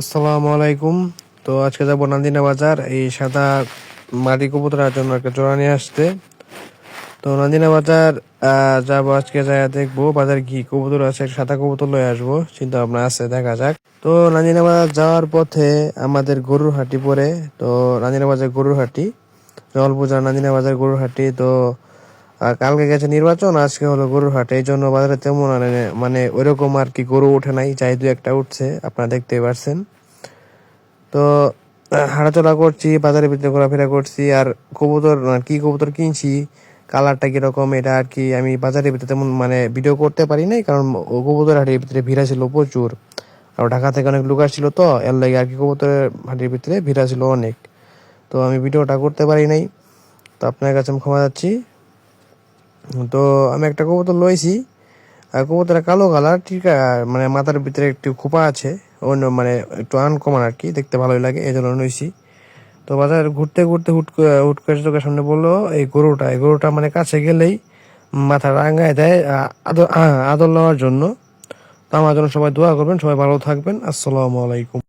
আসসালামু আলাইকুম। তো আজকে যাব নান্দিনা বাজার, এই সাদা মাটি কবুতরের জন্য একটা জোড়া নিয়ে আসতে। তো নান্দিনা বাজার যাব আজকে যাই দেখব বাজার কি কবুতর আছে, সাদা কবুতর লয়ে আসব চিন্তা ভাবনা আছে, দেখা যাক। তো নান্দিনা বাজার যাওয়ার পথে আমাদের গরুর হাটি পড়ে। তো নান্দিনা বাজার গরুর হাটি জলপূজা নান্দিনা বাজার গরুর হাটি তো আহ, কালকে গেছে নির্বাচন আজকে হলো গরুর হাট এই জন্য বাজারে তেমন মানে- মানে ওইরকম আর কি গরু ওঠে নাই চাই দু একটা উঠছে আপনারা দেখতেই পারছেন। তো হাঁটাচলা করছি বাজারের ভিতরে ঘোরাফেরা করছি আর কবুতর আর কি কবুতর কিনছি কালারটা কীরকম এটা আর কি আমি বাজারের ভিতরে তেমন মানে ভিডিও করতে পারি নাই কারণ ও কবুতর হাটের ভিতরে ভিড়া ছিল প্রচুর। আর ঢাকা থেকে অনেক লোক আসছিল তো এর লাগে আর কি কবুতরের হাটের ভিতরে ভিড়া ছিল অনেক। তো আমি ভিডিওটা করতে পারি নাই তো আপনার কাছে আমি ক্ষমা যাচ্ছি তো আমি একটা কবুতর লইছি, আর কবুতরটা কালো কালার, ঠিক আছে মানে মাথার ভিতরে একটু খোপা আছে, অন্য মানে একটু আনকমন আর কি, দেখতে ভালোই লাগে, এই জন্য লইছি। তো বাজার ঘুরতে ঘুরতে হুট হুট করে চোখের সামনে বলল, এই গরুটা এই গরুটা মানে কাছে গেলেই মাথা রাঙ্গায় দেয় আদর আদর নেওয়ার জন্য। তো আমার জন্য সবাই দোয়া করবেন, সবাই ভালো থাকবেন। আসসালামু আলাইকুম।